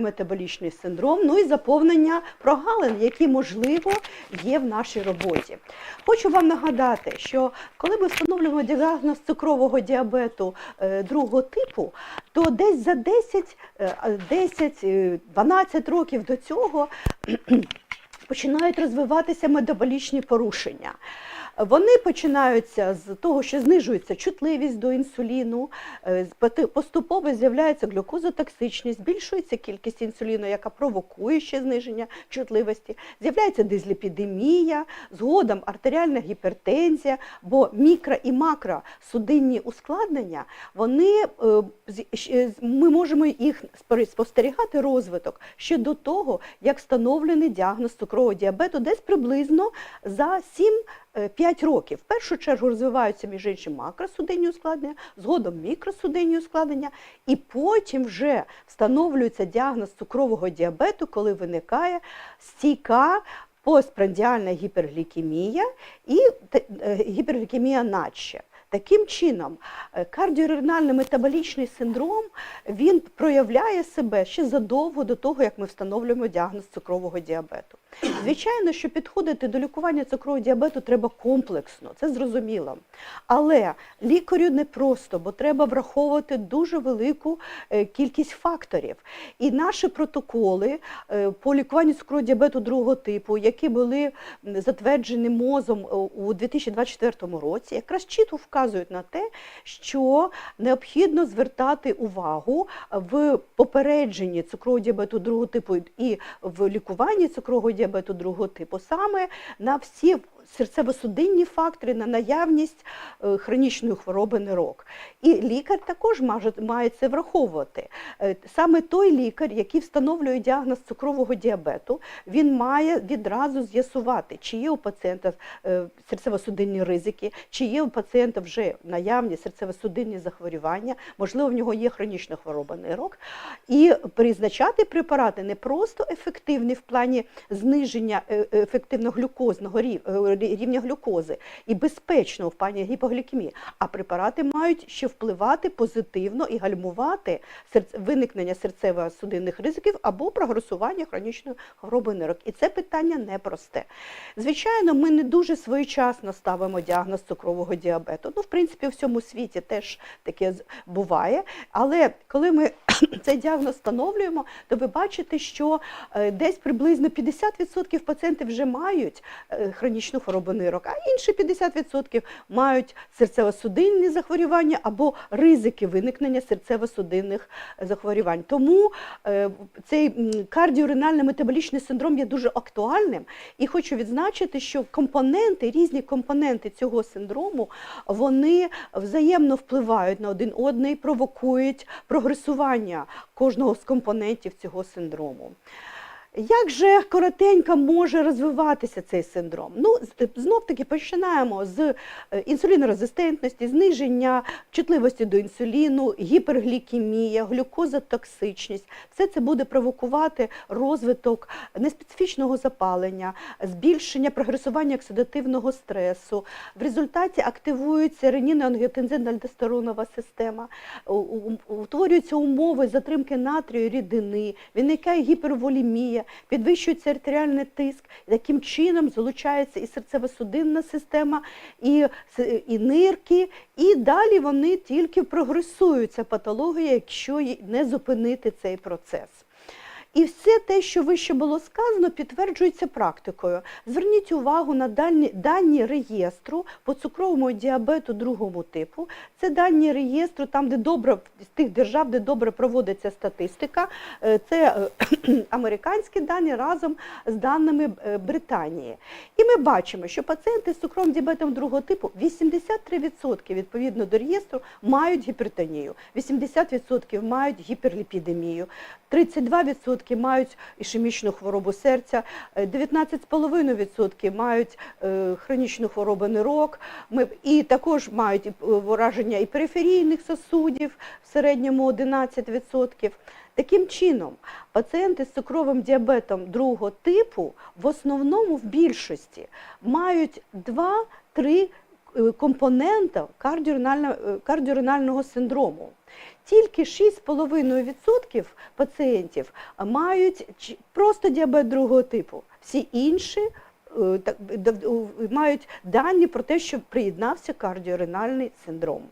метаболічний синдром, ну і заповнення прогалин, які можливо є в нашій роботі. Хочу вам нагадати, що коли ми встановлюємо діагноз цукрового діабету е, другого типу, то десь за 10, е, 10 е, 12 років до цього починають розвиватися метаболічні порушення. Вони починаються з того, що знижується чутливість до інсуліну, е, поступово з'являється глюкозотоксичність, збільшується кількість інсуліну, яка провокує ще зниження чутливості, з'являється дизліпідемія, згодом артеріальна гіпертензія, бо мікро і макросудинні ускладнення, вони, е, з- ми можемо їх спостерігати розвиток ще до того, як встановлений діагноз цукрового діабету десь приблизно за 7 е, 5 років. В першу чергу розвиваються між іншим макросудинні ускладнення, згодом мікросудинні ускладнення, і потім вже встановлюється діагноз цукрового діабету, коли виникає стійка постпрандіальна гіперглікемія і е, гіперглікемія наче. Таким чином, е, кардіоренальний метаболічний синдром він проявляє себе ще задовго до того, як ми встановлюємо діагноз цукрового діабету. Звичайно, що підходити до лікування цукрового діабету треба комплексно, це зрозуміло. Але лікарю не просто, бо треба враховувати дуже велику е, кількість факторів. І наші протоколи е, по лікуванню цукрового діабету другого типу, які були затверджені МОЗом у 2024 році, якраз чітко вказують на те, що необхідно звертати увагу в попередженні цукрового діабету другого типу і в лікуванні цукрового діабету другого типу. Саме на всі серцево-судинні фактори, на наявність е, хронічної хвороби нирок. І лікар також має, має це враховувати. Е, Саме той лікар, який встановлює діагноз цукрового діабету, він має відразу з'ясувати, чи є у пацієнта е, серцево-судинні ризики, чи є у пацієнта вже наявні серцево-судинні захворювання, можливо, в нього є хронічна хвороба нирок, і призначати препарати не просто ефективні в плані зниження ефективно глюкозного рів- е, рі- рівня глюкози і безпечно в плані гіпоглікемії, а препарати мають ще впливати позитивно і гальмувати виникнення серцево-судинних ризиків або прогресування хронічної хвороби нирок. І це питання непросте. Звичайно, ми не дуже своєчасно ставимо діагноз цукрового діабету. Ну, в принципі, у всьому світі теж таке буває. Але коли ми цей діагноз встановлюємо, то ви бачите, що е, десь приблизно 50% пацієнтів вже мають е, хронічну хворобу нирок, а інші 50% мають серцево-судинні захворювання або ризики виникнення серцево-судинних е, захворювань. Тому цей кардіоренальний метаболічний синдром є дуже актуальним. І хочу відзначити, що компоненти, різні компоненти цього синдрому, вони взаємно впливають на один одний, провокують прогресування кожного з компонентів цього синдрому. Як же коротенько може розвиватися цей синдром? Ну, знов таки починаємо з е, інсулінорезистентності, зниження чутливості до інсуліну, гіперглікемія, глюкозотоксичність. Все це буде провокувати розвиток неспецифічного запалення, збільшення прогресування оксидативного стресу. В результаті активується ренінно-ангіотензин-альдостеронова система, у- у- утворюються умови затримки натрію рідини, виникає гіперволімія, підвищується артеріальний тиск, таким чином залучається і серцево-судинна система, і, і нирки, і далі вони тільки прогресуються патологія, якщо не зупинити цей процес. І все те, що вище було сказано, підтверджується практикою. Зверніть увагу на дані, дані реєстру по цукровому діабету другому типу. Це дані реєстру, там, де добре, з тих держав, де добре проводиться статистика. Е, Це е, американські дані разом з даними е, Британії. І ми бачимо, що пацієнти з цукровим діабетом другого типу 83% відповідно до реєстру мають гіпертонію, 80% мають гіперліпідемію, 32% мають ішемічну хворобу серця, е, 19,5% мають е, хронічну хворобу нирок, і також мають е, враження і периферійних сосудів, в середньому 11%. Таким чином, пацієнти з цукровим діабетом другого типу в основному в більшості мають 2-3 е, компонента е, кардіоренального синдрому. Тільки 6,5% пацієнтів мають просто діабет другого типу. Всі інші е, мають дані про те, що приєднався кардіоренальний синдром.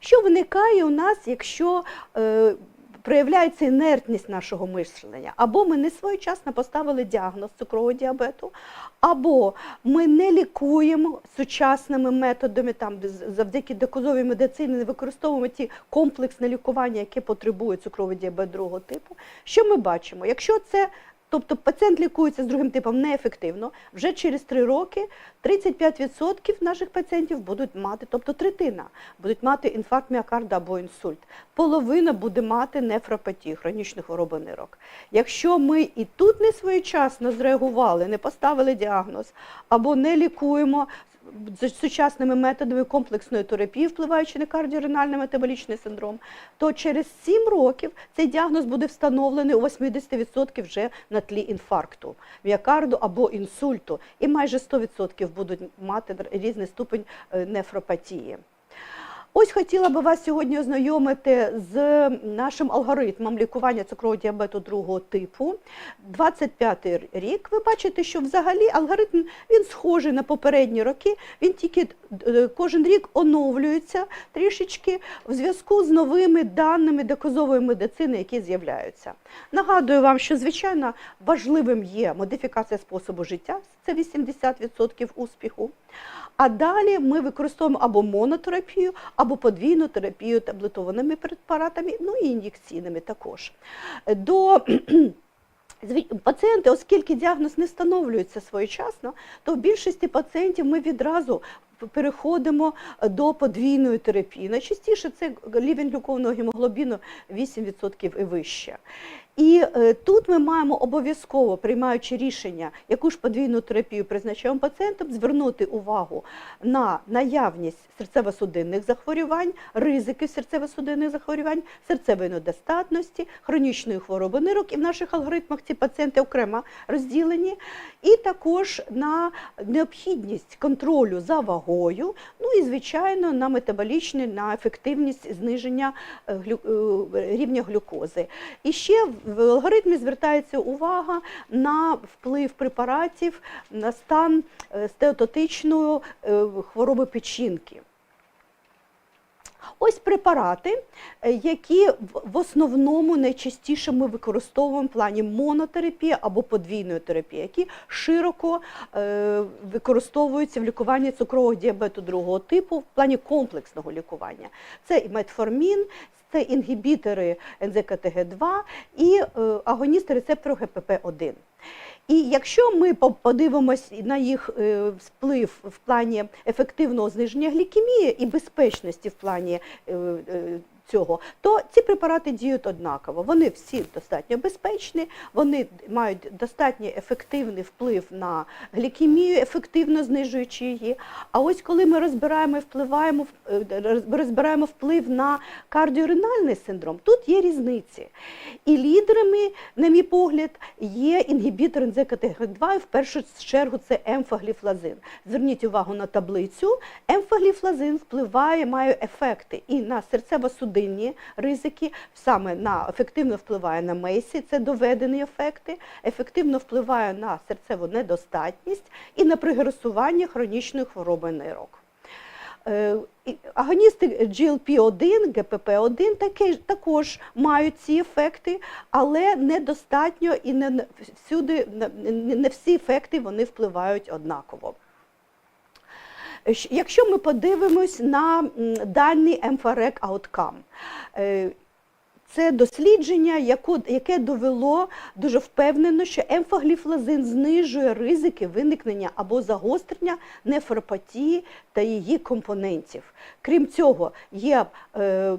Що виникає у нас, якщо е, проявляється інертність нашого мислення? Або ми не своєчасно поставили діагноз цукрового діабету, або ми не лікуємо сучасними методами, там, завдяки доказовій медицині не використовуємо ті комплексне лікування, яке потребує цукровий діабет другого типу. Що ми бачимо? Якщо це Тобто пацієнт лікується з другим типом неефективно, вже через 3 роки 35% наших пацієнтів будуть мати, тобто третина, будуть мати інфаркт міокарда або інсульт. Половина буде мати нефропатію, хронічну хворобу нирок. Якщо ми і тут не своєчасно зреагували, не поставили діагноз або не лікуємо з сучасними методами комплексної терапії, впливаючи на кардіоренальний метаболічний синдром, то через 7 років цей діагноз буде встановлений у 80% вже на тлі інфаркту, міокарду або інсульту, і майже 100% будуть мати різний ступень е, нефропатії. Ось хотіла би вас сьогодні ознайомити з нашим алгоритмом лікування цукрового діабету другого типу. 25 рік. Ви бачите, що взагалі алгоритм він схожий на попередні роки. Він тільки е, кожен рік оновлюється трішечки в зв'язку з новими даними доказової медицини, які з'являються. Нагадую вам, що звичайно важливим є модифікація способу життя, це 80% успіху. А далі ми використовуємо або монотерапію, або подвійну терапію таблетованими препаратами, ну і ін'єкційними також. До Пацієнти, оскільки діагноз не встановлюється своєчасно, то в більшості пацієнтів ми відразу переходимо до подвійної терапії. Найчастіше це рівень глюкованого гемоглобіну 8% і вище. І е, тут ми маємо обов'язково, приймаючи рішення, яку ж подвійну терапію призначаємо пацієнтам, звернути увагу на наявність серцево-судинних захворювань, ризики серцево-судинних захворювань, серцевої недостатності, хронічної хвороби нирок. І в наших алгоритмах ці пацієнти окремо розділені. І також на необхідність контролю за вагою, ну і, звичайно, на метаболічне, на ефективність зниження е, е, рівня глюкози. І ще в алгоритмі звертається увага на вплив препаратів на стан стеототичної е, хвороби печінки. Ось препарати, е, які в- основному найчастіше ми використовуємо в плані монотерапії або подвійної терапії, які широко е, використовуються в лікуванні цукрового діабету другого типу в плані комплексного лікування. Це і метформін, це інгібітори НЗКТГ2 і е, агоністи рецептору ГПП-1. І якщо ми по- подивимось на їх е, вплив в плані ефективного зниження глікемії і безпечності в плані е, е, цього, то ці препарати діють однаково. Вони всі достатньо безпечні, вони мають достатньо ефективний вплив на глікемію, ефективно знижуючи її. А ось коли ми розбираємо і впливаємо е, роз- розбираємо вплив на кардіоренальний синдром, тут є різниці. І лідерами, на мій погляд, є інгібітор НЗКТГ2, і в першу чергу це емфагліфлазин. Зверніть увагу на таблицю. Емфагліфлазин впливає, має ефекти і на серцево-судинні ризики, саме на ефективно впливає на мейсі, це доведені ефекти, ефективно впливає на серцеву недостатність і на пригресування хронічної хвороби нирок. Е, Агоністи GLP-1, GPP-1 таки, також мають ці ефекти, але недостатньо і не всюди не всі ефекти вони впливають однаково. Якщо ми подивимось на дані MFREC Outcome, е, це дослідження, яке довело дуже впевнено, що емфагліфлазин знижує ризики виникнення або загострення нефропатії та її компонентів. Крім цього, є е,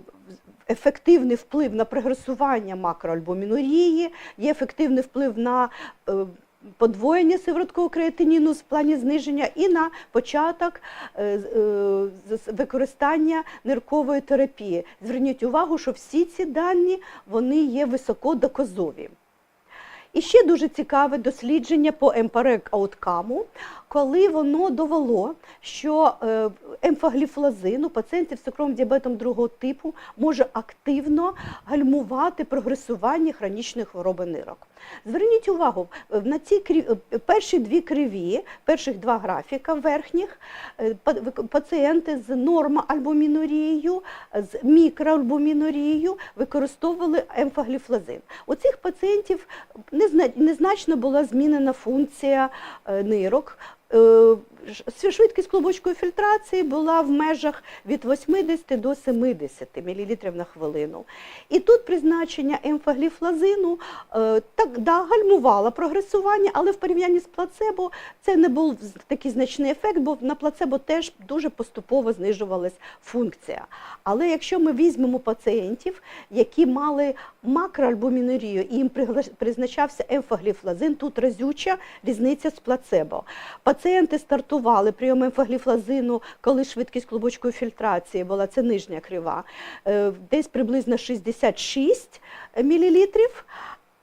ефективний вплив на прогресування макроальбумінурії, є ефективний вплив на е, подвоєння сивороткового креатиніну в плані зниження і на початок е, е, використання ниркової терапії. Зверніть увагу, що всі ці дані вони є високодоказові. І ще дуже цікаве дослідження по емпарек ауткаму, коли воно довело, що е, емфагліфлазин у пацієнтів з цукровим діабетом другого типу може активно гальмувати прогресування хронічної хвороби нирок. Зверніть увагу, е, на ці е, перші дві криві, перших два графіка верхніх, е, пацієнти з нормоальбумінурією, з мікроальбумінурією використовували емфагліфлазин. У цих пацієнтів незначно була змінена функція нирок. Швидкість клубочкової фільтрації була в межах від 80 до 70 мл на хвилину. І тут призначення емфагліфлазину е, так да, гальмувало прогресування, але в порівнянні з плацебо це не був такий значний ефект, бо на плацебо теж дуже поступово знижувалась функція. Але якщо ми візьмемо пацієнтів, які мали макроальбумінурію, і їм призначався емфагліфлазин, тут разюча різниця з плацебо. Пацієнти стартували прийом фагліфлазину, коли швидкість клубочкової фільтрації була, це нижня крива, е, десь приблизно 66 мл.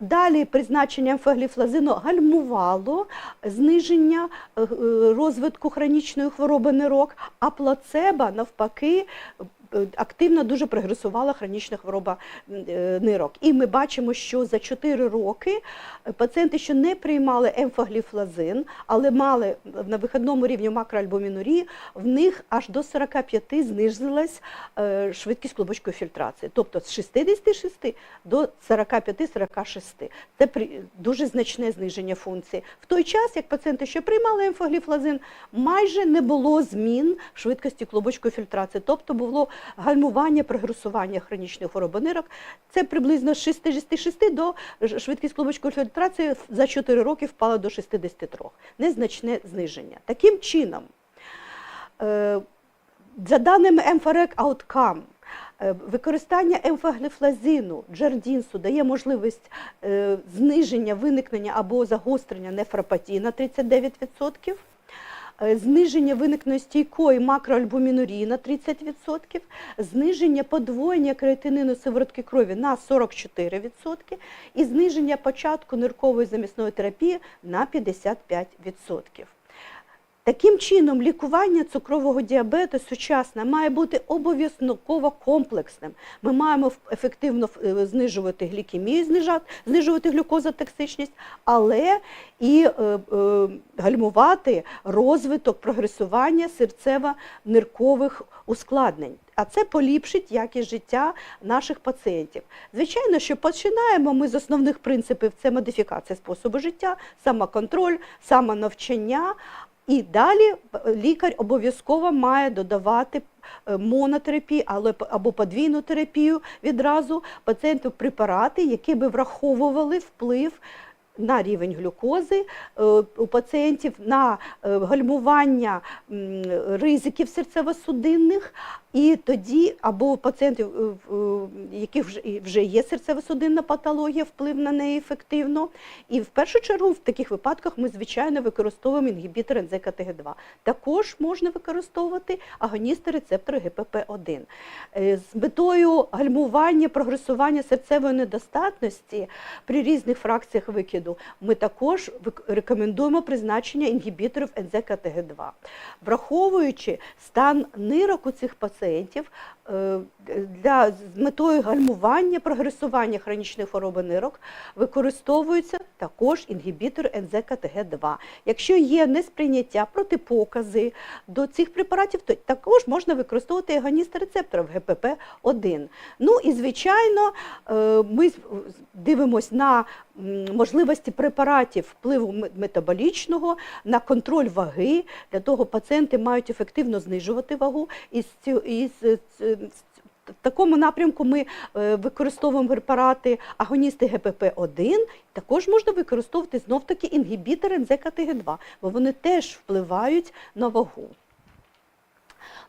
Далі призначення емфагліфлазину гальмувало зниження е, е, розвитку хронічної хвороби нирок, а плацебо навпаки активно дуже прогресувала хронічна хвороба е, нирок. І ми бачимо, що за 4 роки е, пацієнти, що не приймали емфагліфлазин, але мали на вихідному рівні макроальбумінурії, в них аж до 45 знизилась е, швидкість клубочкової фільтрації. Тобто з 66 до 45-46. Це дуже значне зниження функції. В той час, як пацієнти, що приймали емфагліфлазин, майже не було змін швидкості клубочкової фільтрації, тобто було гальмування, прогресування хронічної хвороби нирок. Це приблизно з 66 до швидкість клубочкової фільтрації за 4 роки впала до 63. Незначне зниження. Таким чином, е, за даними МФРЕК Outcome, е, використання емфагліфлазину, джардінсу дає можливість е, зниження виникнення або загострення нефропатії на 39%, е, зниження виникнення стійкої макроальбумінурії на 30%, зниження подвоєння креатинину сиворотки крові на 44% і зниження початку ниркової замісної терапії на 55%. Таким чином, лікування цукрового діабету сучасне має бути обов'язково комплексним. Ми маємо ефективно е, знижувати глікемію, знижати, знижувати глюкозотоксичність, але і е, е, гальмувати розвиток прогресування серцево-ниркових ускладнень. А це поліпшить якість життя наших пацієнтів. Звичайно, що починаємо ми з основних принципів це модифікація способу життя, самоконтроль, самонавчання. І далі е, лікар обов'язково має додавати е, монотерапію або подвійну терапію відразу пацієнту препарати, які би враховували вплив на рівень глюкози е, у пацієнтів на гальмування ризиків серцево-судинних, і тоді або у пацієнтів, е, в- е, яких вже, є серцево-судинна патологія, вплив на неї ефективно. І в першу чергу в таких випадках ми, звичайно, використовуємо інгібітор НЗКТГ2. Також можна використовувати агоністи рецептору ГПП-1. Е, З метою гальмування, прогресування серцевої недостатності при різних фракціях викиду ми також рекомендуємо призначення інгібіторів НЗКТГ2. Враховуючи стан нирок у цих пацієнтів, е, для, з метою гальмування, прогресування хронічної хвороби нирок використовуються також інгібітор НЗКТГ2. Якщо є несприйняття, протипокази до цих препаратів, то також можна використовувати агоніст рецепторів ГПП-1. Ну і звичайно, е, ми дивимося на можливості препаратів впливу метаболічного, на контроль ваги. Для того пацієнти мають ефективно знижувати вагу. І і в такому напрямку ми е, використовуємо препарати агоністи ГПП-1, також можна використовувати знов-таки інгібітори НЗКТГ2, бо вони теж впливають на вагу.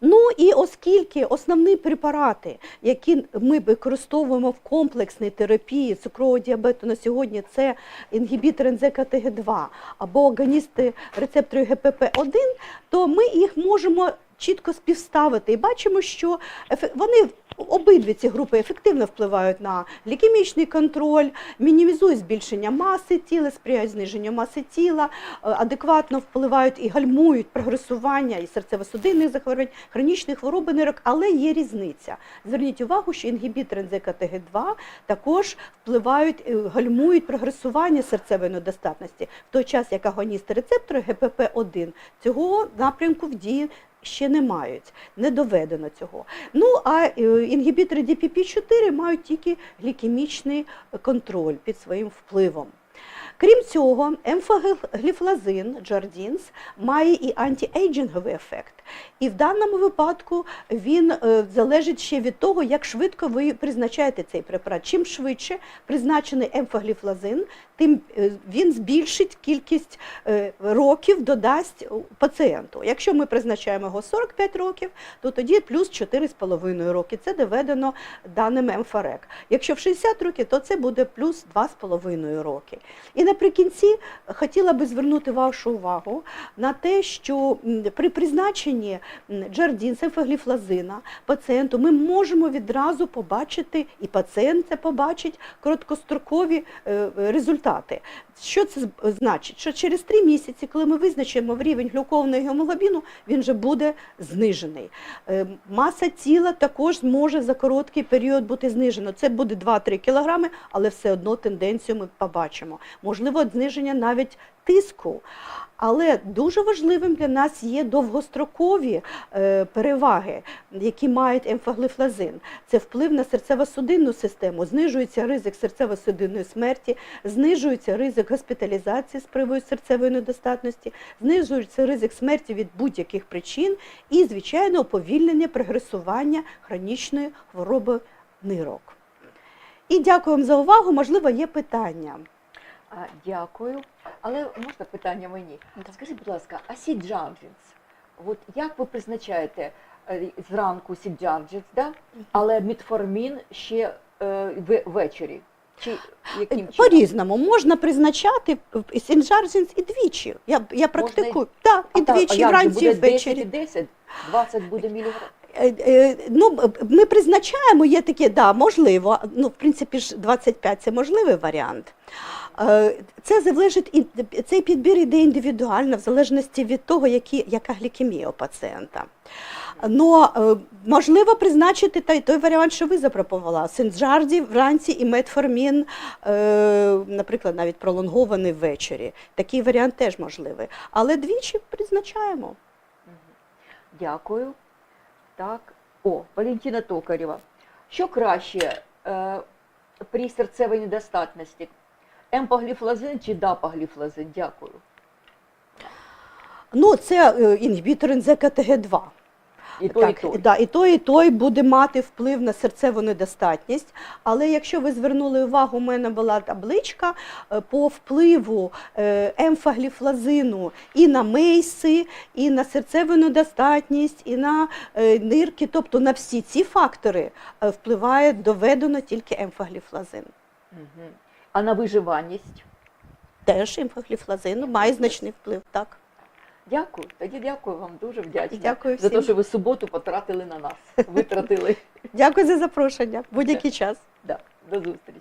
Ну і оскільки основні препарати, які ми використовуємо в комплексній терапії цукрового діабету на сьогодні, це інгібітор НЗКТГ2 або агоністи рецепторів ГПП-1, то ми їх можемо чітко співставити. І бачимо, що вони обидві ці групи ефективно впливають на глікемічний контроль, мінімізують збільшення маси тіла, сприяють зниженню маси тіла, е, адекватно впливають і гальмують прогресування і серцево-судинних захворювань, хронічних хвороб нирок, але є різниця. Зверніть увагу, що інгібітори НЗКТГ2 також впливають, е, гальмують прогресування серцевої недостатності, в той час як агоністи рецептори ГПП-1 цього напрямку в дії ще не мають, не доведено цього. Ну а е, інгібітори DPP-4 мають тільки глікемічний контроль під своїм впливом. Крім цього, емфогліфлазин Джардінс має і антиейджинговий ефект. І в даному випадку він е, залежить ще від того, як швидко ви призначаєте цей препарат. Чим швидше призначений емфогліфлазин, тим е, він збільшить кількість е, років, додасть пацієнту. Якщо ми призначаємо його 45 років, то тоді плюс 4,5 роки. Це доведено даними МФРЕК. Якщо в 60 років, то це буде плюс 2,5 роки. І наприкінці хотіла би звернути вашу увагу на те, що при призначенні джардін, сефагліфлазина пацієнту ми можемо відразу побачити, і пацієнт це побачить короткострокові е, результати. Що це значить? Що через три місяці, коли ми визначимо рівень глюкованого гемоглобіну, він вже буде знижений. Е, Маса тіла також може за короткий період бути знижена. Це буде 2-3 кілограми, але все одно тенденцію ми побачимо. Можливо, зниження навіть тиску. Але дуже важливим для нас є довгострокові е, переваги, які мають емфагліфлазин. Це вплив на серцево-судинну систему, знижується ризик серцево-судинної смерті, знижується ризик госпіталізації з приводу серцевої недостатності, знижується ризик смерті від будь-яких причин і, звичайно, уповільнення прогресування хронічної хвороби нирок. І дякую вам за увагу. Можливо, є питання. А, Дякую. Але можна питання мені? Скажіть, будь ласка, а сіджанджинс? От як ви призначаєте е, зранку сіджанджинс, да? але метформін ще е, в- ввечері? Чи яким чином? По-різному можна призначати сінжарзінс і двічі. Я, я практикую. Так, і та- а двічі як же, вранці і буде 10 ввечері. і 10, 20 буде міліграм. Е, е, Ну, ми призначаємо, є такі, да, можливо, ну, в принципі ж 25 це можливий варіант. Е, Це залежить, і- цей підбір йде індивідуально, в залежності від того, які, яка глікемія у пацієнта. Ну, е, можливо призначити той, той варіант, що ви запропонували. Синджарді вранці і метформін, е, наприклад, навіть пролонгований ввечері. Такий варіант теж можливий. Але двічі призначаємо. Дякую. Так. О, Валентина Токарєва. Що краще при серцевій недостатності? Емпагліфлазин чи дапагліфлазин? Дякую. Ну, це е, інгібітор НЗКТГ2. І то, і Так, то. Да, і той, і той буде мати вплив на серцеву недостатність. Але якщо ви звернули увагу, у мене була табличка е, по впливу е, емфагліфлазину і на мейси, і на серцеву недостатність, і на е, нирки. Тобто на всі ці фактори е, впливає доведено тільки емфагліфлазин. Мгм. А на виживаність? Теж емфагліфлазин має значний вплив. Так. Дякую. Тоді дякую вам дуже вдячна Дякую за те, що ви суботу потратили на нас. Витратили. Дякую за запрошення. Будь-який час. Да. До зустрічі.